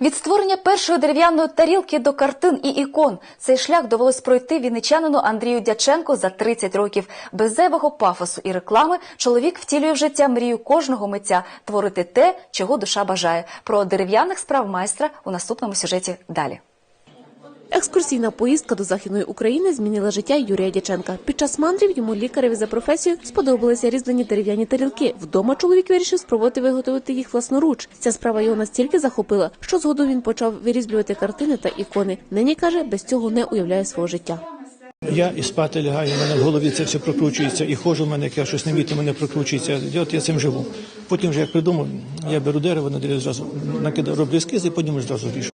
Від створення першої дерев'яної тарілки до картин і ікон цей шлях довелось пройти вінничанину Андрію Дяченко за 30 років. Без зайвого пафосу і реклами чоловік втілює в життя мрію кожного митця творити те, чого душа бажає. Про дерев'яних справ майстра у наступному сюжеті далі. Екскурсійна поїздка до західної України змінила життя Юрія Дяченка. Під час мандрів йому лікареві за професією сподобалися різьблені дерев'яні тарілки. Вдома чоловік вирішив спробувати виготовити їх власноруч. Ця справа його настільки захопила, що згодом він почав вирізблювати картини та ікони. Нині каже, без цього не уявляє свого життя. Я і спати лягаю, в мене в голові це все прокручується, і ходжу в мене, як я щось не вміти, мене прокручується. От я цим живу. Потім вже як придумав, я беру дерево, на дерево зразу накидаю, роблю ескіз і потім зразу ріжу.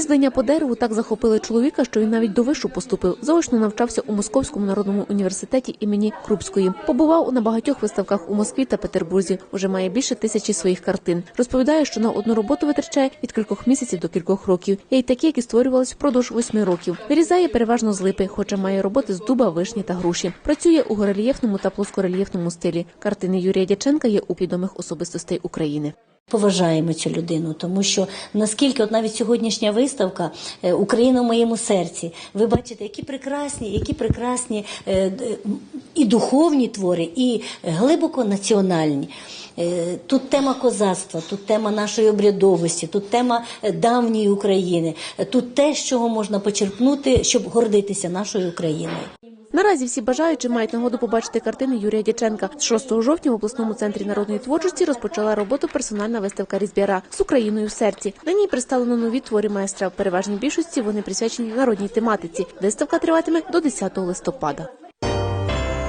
Різьблення по дереву так захопили чоловіка, що він навіть до вишу поступив. Заочно навчався у Московському народному університеті імені Крупської. Побував на багатьох виставках у Москві та Петербурзі. Уже має більше тисячі своїх картин. Розповідає, що на одну роботу витрачає від кількох місяців до кількох років. Є й такі, які створювалися впродовж восьми років. Вирізає переважно з липи, хоча має роботи з дуба, вишні та груші. Працює у горельєфному та плоскорельєфному стилі. Картини Юрія Дяченка є у відомих особистостей України. Поважаємо цю людину, тому що наскільки, от навіть сьогоднішня виставка е, Україна в моєму серці. Ви бачите, які прекрасні, які прекрасні е, і духовні твори, і глибоко національні. Е, Тут тема козацтва, тут тема нашої обрядовості, тут тема давньої України, тут те, з чого можна почерпнути, щоб гордитися нашою Україною. Наразі всі бажаючі мають нагоду побачити картини Юрія Дяченка. З 6 жовтня в обласному центрі народної творчості розпочала роботу персональна виставка Різбіра з Україною в серці. На ній представлено нові твори майстра. В переважній більшості вони присвячені народній тематиці. Виставка триватиме до 10 листопада.